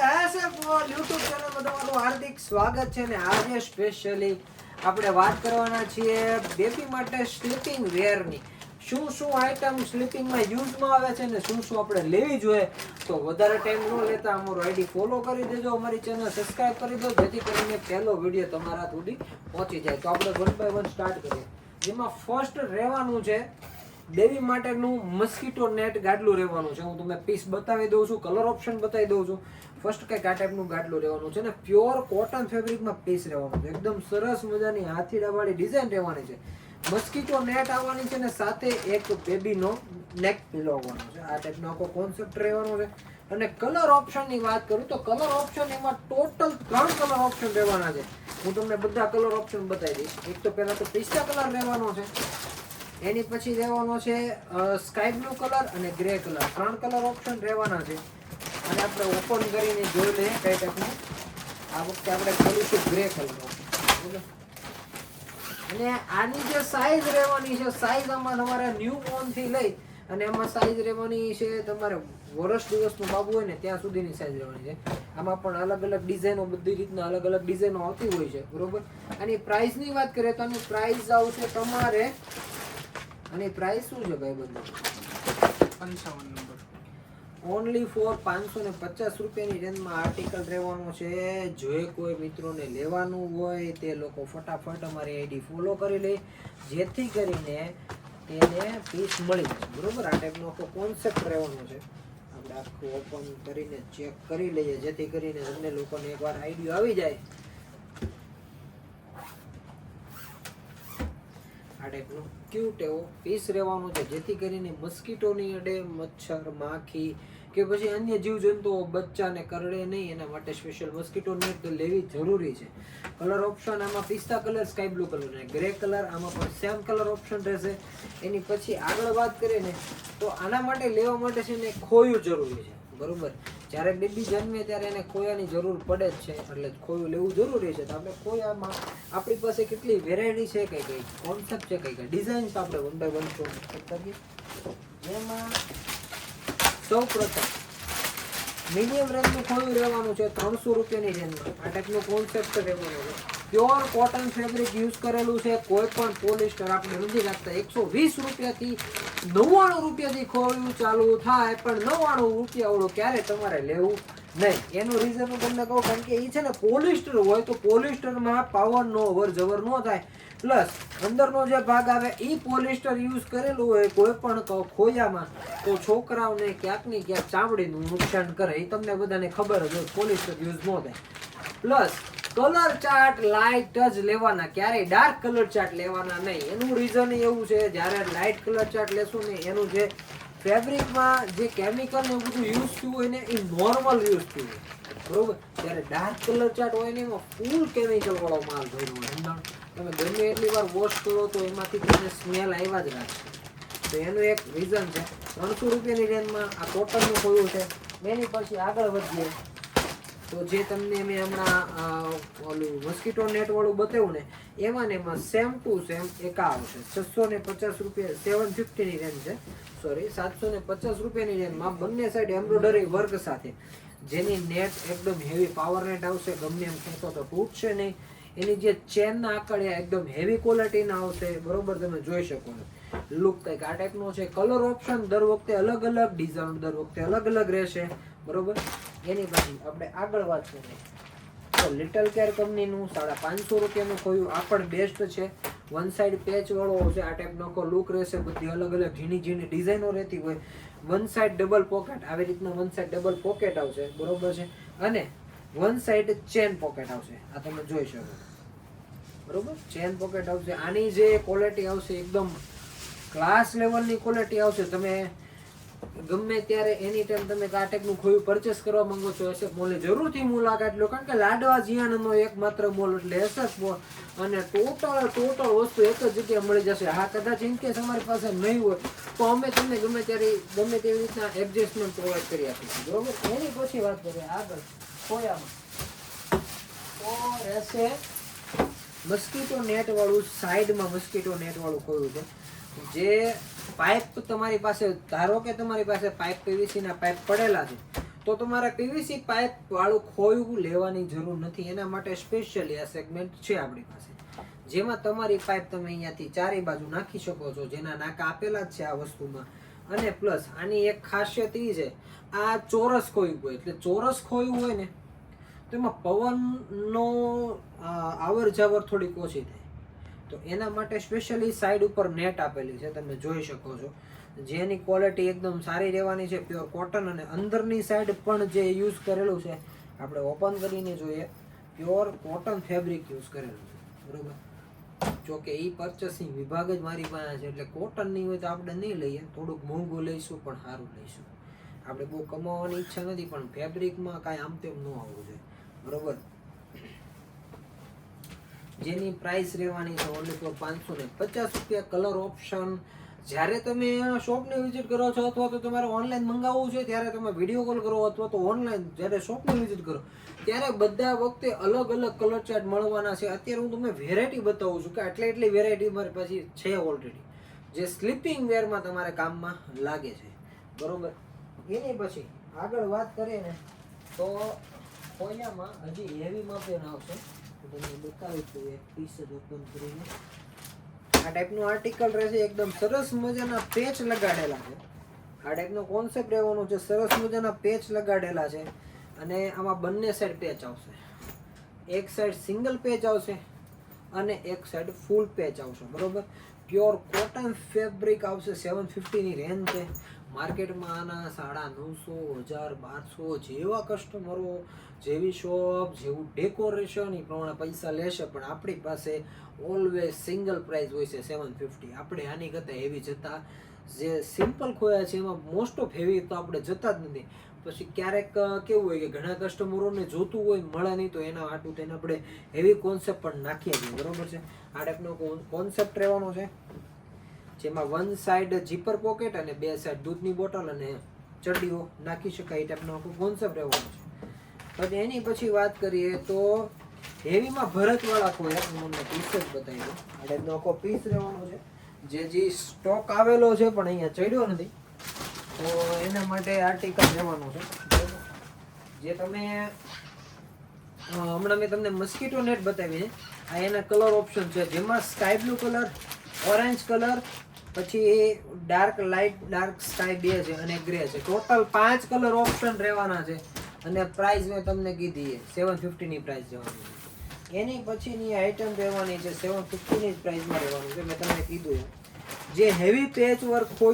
SF YouTube ચેનલમાં તમારું હાર્દિક સ્વાગત છે ને આજે સ્પેશિયલી આપણે વાત કરવાના છીએ બેબી માટે સ્લીપિંગ વેરની શું શું આઈટમ સ્લીપિંગમાં યુઝમાં આવે છે ને શું શું આપણે લેવી જોઈએ? તો વધારે ટાઈમ ન લેતા અમારું આઈડી ફોલો કરી દેજો, અમારી ચેનલ સબસ્ક્રાઇબ કરી દો જેથી કરીને પહેલો વીડિયો તમારા સુધી પહોંચી જાય. તો આપણે વન બાય વન સ્ટાર્ટ કરીએ. જેમાં ફર્સ્ટ રહેવાનું છે દેવી માટેનું મસ્કીટો નેટ ગાડલું રહેવાનું છે. હું તમને પીસ બતાવી દઉં છું કલર ઓપ્શન બતાવી દઉં છું. ફર્સ્ટ કંઈક આ ટાઈપનું ગાડલું રહેવાનું છે ને પ્યોર કોટન ફેબ્રિકમાં પીસ રહેવાનું છે. એકદમ સરસ મજાની હાથીડાવાળી ડિઝાઇન રહેવાની છે. મસ્કીટો નેટ આવવાની છે ને, સાથે એક બેબીનો નેક પીલો આવવાનો છે. આ ટાઈપનો આખો કોન્સેપ્ટ રહેવાનો છે. અને કલર ઓપ્શનની વાત કરું તો કલર ઓપ્શન એમાં ટોટલ ત્રણ કલર ઓપ્શન રહેવાના છે. હું તમને બધા કલર ઓપ્શન બતાવી દઈશ. એક તો પહેલાં તો પિસ્તા કલર રહેવાનો છે. એની પછી રહેવાનો છે સ્કાય બ્લુ કલર અને ગ્રે કલર ત્રણ કલર ઓપ્શન રહેવાના છે. અને આપણે ઓપન કરીને જોઈ લઈએ કઈ ટાઈપનું આ વખતે આપણે કરીશું ગ્રે કલર અને આની જે સાઈઝ રહેવાની છે સાઈઝ આમાં તમારે ન્યૂ બોર્ન લઈ અને એમાં સાઈઝ રહેવાની છે, તમારે વર્ષ દિવસનું બાબુ હોય ને, ત્યાં સુધીની સાઈઝ રહેવાની છે. આમાં પણ અલગ અલગ ડિઝાઇનો બધી રીતના અલગ અલગ ડિઝાઇનો આવતી હોય છે. બરોબર? આની પ્રાઇસની વાત કરીએ તો આની પ્રાઇસ આવશે તમારે આની પ્રાઇસ શું છે ભાઈ બંધ પંચાવન નંબર. ઓનલી ફોર પાંચસો ને પચાસ રૂપિયાની રેન્જમાં આર્ટિકલ રહેવાનું છે. જો કોઈ મિત્રોને લેવાનું હોય તે લોકો ફટાફટ અમારી આઈડી ફોલો કરી લે. જેથી કરીને તેને પીસ મળી જાય. બરાબર? આ ટાઈપનો આખો કોન્સેપ્ટ રહેવાનો છે. આપણે આખું ઓપન કરીને ચેક કરી લઈએ. જેથી કરીને તમને લોકોને એકવાર આઈડિયો આવી જાય. આ ટાઈપનો ક્યુટ એવો પીસ રહેવાનો છે, જેથી કરીને મસ્કીટોની અડે મચ્છર, માખી કે પછી અન્ય જીવજંતુઓ બચ્ચાને કરડે નહીં, એના માટે સ્પેશિયલ મસ્કીટો નેટ લેવી જરૂરી છે. કલર ઓપ્શન આમાં pista colour sky blue colour અને ગ્રે કલર આમાં પણ સેમ કલર ઓપ્શન રહેશે. એની પછી આગળ વાત કરીએ ને, તો આના માટે લેવા માટે છે ને ખોયું જરૂરી છે. બરોબર? જ્યારે બેબી જન્મે ત્યારે એને ખોયાની જરૂર પડે જ છે, એટલે ખોયું લેવું જરૂરી છે. તો આપણે ખોયામાં આપણી પાસે કેટલી વેરાયટી છે, કઈ કઈ કોન્સેપ્ટ છે, કઈ કઈ ડિઝાઇન્સ આપણે વન બાય વન શો કરીએ. જેમાં સૌ પ્રથમ મીડિયમ રેન્જનું ખોયું રહેવાનું છે ત્રણસો રૂપિયાની રેન્જમાં આ ટાઈપનું કોન્સેપ્ટ રહેવાનું છે. પ્યોર કોટન ફેબ્રિક યુઝ કરેલું છે. કોઈ પણ પોલિસ્ટર આપણે નથી લાગતા એકસો વીસ રૂપિયાથી નવ્વાણું રૂપિયાથી ખોયું ચાલુ થાય, પણ નવ્વાણું રૂપિયાવાળું ક્યારે તમારે લેવું નહીં. એનું રીઝન હું તમને કહું, કારણ કે એ છે ને પોલિસ્ટર હોય તો પોલિસ્ટરમાં પાવરનો અવર જવર ન થાય. પ્લસ અંદરનો જે ભાગ આવે એ પોલિસ્ટર યુઝ કરેલું હોય કોઈ પણ ખોયામાં, તો છોકરાઓને ક્યાંક ને ક્યાંક ચામડીનું નુકસાન કરે. એ તમને બધાને ખબર જ હોય પોલિસ્ટર યુઝ ન થાય. પ્લસ કલર ચાર્ટ લાઇટ જ લેવાના, ક્યારેય ડાર્ક કલર ચાર્ટ લેવાના નહીં. એનું રીઝન એવું છે, જ્યારે લાઇટ કલર ચાર્ટ લેશું ને, એનું જે ફેબ્રિકમાં જે કેમિકલ ને બધું યુઝ થયું હોય ને, એ નોર્મલ યુઝ થયું હોય. બરોબર? જ્યારે ડાર્ક કલર ચાર્ટ હોય ને, એમાં ફૂલ કેમિકલ વાળો માલ ભર્યો હોય. એમાં તમે ગમે એટલી વાર વોશ કરો તો એમાંથી તમને સ્મેલ આવ્યા જ રાખશે. તો એનું એક રીઝન છે. ત્રણસો રૂપિયાની રેન્જમાં આ કોટનનું ખોયું છે. એની પછી આગળ વધીએ. તો જે તમને મેં હમણાં ઓલું મસ્કીટો નેટ વાળું બતાવ્યું ને, એમાં ને એમાં સેમ ટુ સેમ એકા આવશે. છસો ને પચાસ રૂપિયા સેવન ફિફ્ટીની રેન્જ છે. સોરી સાતસો ને પચાસ રૂપિયાની રેન્જમાં બંને સાઈડ એમ્બ્રોઇડરી વર્ક સાથે. જેની નેટ એકદમ હેવી પાવર નેટ આવશે, ગમે એમ ખેંચો તો તૂટશે નહીં. એની જે ચેનના આંકડ્યા એકદમ હેવી ક્વોલિટીના આવશે, બરોબર તમે જોઈ શકો છો. લુક કંઈક આ ટાઈપનો છે. કલર ઓપ્શન દર વખતે અલગ અલગ ડિઝાઇન દર વખતે અલગ અલગ રહેશે. બરોબર? એની પછી આપણે આગળ વાત કરીએ. તો લિટલ કેર કંપનીનું સાડા પાંચસો રૂપિયાનું ખોયું. આ પણ બેસ્ટ છે. વન સાઈડ પેચ વાળો આવશે આ ટાઈપનો આખો લુક રહેશે. બધી અલગ અલગ ઝીણી ઝીણી ડિઝાઇનો રહેતી હોય. વન સાઈડ ડબલ પોકેટ આવી રીતના વન સાઈડ ડબલ પોકેટ આવશે. બરોબર છે? અને વન સાઈડ ચેન પોકેટ આવશે. આ તમે જોઈ શકો. બરોબર? ચેન પોકેટ આવશે. આની જે ક્વોલિટી આવશે, એકદમ ક્લાસ લેવલની ક્વોલિટી આવશે. તમે ગમે ત્યારે એની ટાઈમ તમે કાટેકનું ખોયું પરચેસ કરવા માંગો છો એસએફ મોલે જરૂરથી મુલાકાત લો, કારણ કે લાડવા જીયાણનો એકમાત્ર મોલ એટલે એસએફ મોલ અને ટોટલ ટોટલ વસ્તુ એક જ જગ્યાએ મળી જશે. હા, કદાચ ઇન કેસ અમારી પાસે નહીં હોય, તો અમે તમને ગમે ત્યારે, ગમે તેવી રીતના એડજસ્ટમેન્ટ પ્રોવાઈડ કરી આપીશું. બરોબર? એની પછી વાત કરીએ આગળ. ખોયામાં. તો રહેશે મસ્કીટો નેટ વાળું સાઈડમાં મસ્કીટો નેટ વાળું ખોયું છે. જે પાઇપ તમારી પાસે, ધારો કે તમારી પાસે પાઇપ પીવીસી ના પાઇપ પડેલા છે, તો તમારે પીવીસી પાઇપ વાળું ખોયું લેવાની જરૂર નથી. એના માટે સ્પેશિયલી આ સેગમેન્ટ છે આપણી પાસે. જેમાં તમારી પાઇપ તમે અહીંયાથી ચારે બાજુ નાખી શકો છો, જેના નાકા આપેલા જ છે આ વસ્તુમાં. અને પ્લસ આની એક ખાસિયત એ છે, આ ચોરસ ખોયું હોય, એટલે ચોરસ ખોયું હોય ને, તો એમાં પવનનો આવર જાવર થોડીક ઓછી થાય. તો એના માટે સ્પેશિયલી સાઈડ ઉપર નેટ આપેલી છે, તમે જોઈ શકો છો. જેની ક્વોલિટી એકદમ સારી રહેવાની છે પ્યોર કોટન અને અંદરની સાઈડ પણ જે યુઝ કરેલું છે, આપણે ઓપન કરીને જોઈએ. પ્યોર કોટન ફેબ્રિક યુઝ કરેલું છે, બરોબર? જો કે એ પર્ચેસિંગ વિભાગ જ મારી પાસે છે, એટલે કોટનની હોય તો આપણે નહીં લઈએ, થોડુંક મોંઘું લઈશું, પણ સારું લઈશું. આપણે બહુ કમાવાની ઈચ્છા નથી, પણ ફેબ્રિકમાં કાંઈ આમ તેમ ન આવવું જોઈએ, બરોબર? જેની પ્રાઇસ રહેવાની છે ઓનલી ફોર પાંચસો ને પચાસ રૂપિયા કલર ઓપ્શન જ્યારે તમે શોપને વિઝિટ કરો છો અથવા તો તમારે ઓનલાઈન મંગાવવું છે, ત્યારે તમે વીડિયો કોલ કરો અથવા તો ઓનલાઈન જ્યારે શોપને વિઝિટ કરો, ત્યારે બધા વખતે અલગ અલગ કલર ચાર્ટ મળવાના છે. અત્યારે હું તમને વેરાયટી બતાવું છું કે આટલી એટલી વેરાયટી મારી પાસે છે ઓલરેડી જે સ્લીપિંગ વેરમાં તમારે કામમાં લાગે છે. બરોબર? એની પછી આગળ વાત કરીએ ને, તો કોઈનામાં હજી હેવીમાં પણ આવશે. તમને બતાવી દઉં એક પીસ જ ઓપન આ ટાઈપનું આર્ટિકલ રહેશે એકદમ સરસ મજાના પેચ લગાડેલા છે. આ ટાઈપનો કોન્સેપ્ટ રહેવાનો છે, સરસ મજાના પેચ લગાડેલા છે. અને આમાં બંને સાઈડ પેચ આવશે. એક સાઈડ સિંગલ પેચ આવશે અને એક સાઈડ ફૂલ પેચ આવશે, બરોબર? પ્યોર કોટન ફેબ્રિક આવશે. સેવન ફિફ્ટીની રેન્જ છે. માર્કેટમાં આના સાડા નવસો, હજાર બારસો જેવા કસ્ટમરો જેવી શોપ જેવું ડેકોરેશન એ પ્રમાણે પૈસા લેશે. પણ આપણી પાસે ઓલવેઝ સિંગલ પ્રાઇસ હોય છે સેવન ફિફ્ટી આપણે આની કરતાં હેવી જતા. જે સિમ્પલ ખોયા છે, એમાં મોસ્ટ ઓફ હેવી તો આપણે જતા જ નથી. પછી ક્યારેક કેવું હોય કે ઘણા કસ્ટમરોને જોતું હોય, મળે નહીં, તો એના આટું તેને આપણે હેવી કોન્સેપ્ટ પણ નાખીએ છીએ, બરોબર છે? આ ટાઈપનો કોન્સેપ્ટ રહેવાનો છે, જેમાં વન સાઈડ જીપર પોકેટ અને બે સાઈડ દૂધની બોટલ અને ચડીઓ નાખી શકાય, એ ટાઈપનો આખો કોન્સેપ્ટ રહેવાનો છે. પછી એની પછી વાત કરીએ તો હેવીમાં ભરતવાળા કોઈ એક મને પીસ જ બતાવી દો આ ટાઈપનો આખો પીસ રહેવાનો છે, જે જે સ્ટોક આવેલો છે, પણ અહીંયા ચડ્યો નથી. તો એના માટે આર્ટિકલ રહેવાનું છે? જે તમે હમણાં મેં તમને મસ્કીટો નેટ બતાવી છે. આ એના કલર ઓપ્શન છે. જેમાં sky blue colour orange colour પછી ડાર્ક લાઇટ ડાર્ક સ્કાય બે છે અને ગ્રે છે. ટોટલ પાંચ કલર ઓપ્શન રહેવાના છે અને પ્રાઇસ મેં તમને કીધી એ સેવન ફિફ્ટીની પ્રાઇસ જવાની એની પછીની આઇટમ રહેવાની છે સેવન ફિફ્ટીની જ પ્રાઇસમાં રહેવાનું છે. મેં તમને કીધું જે હેવી પેચ વર્ક હોય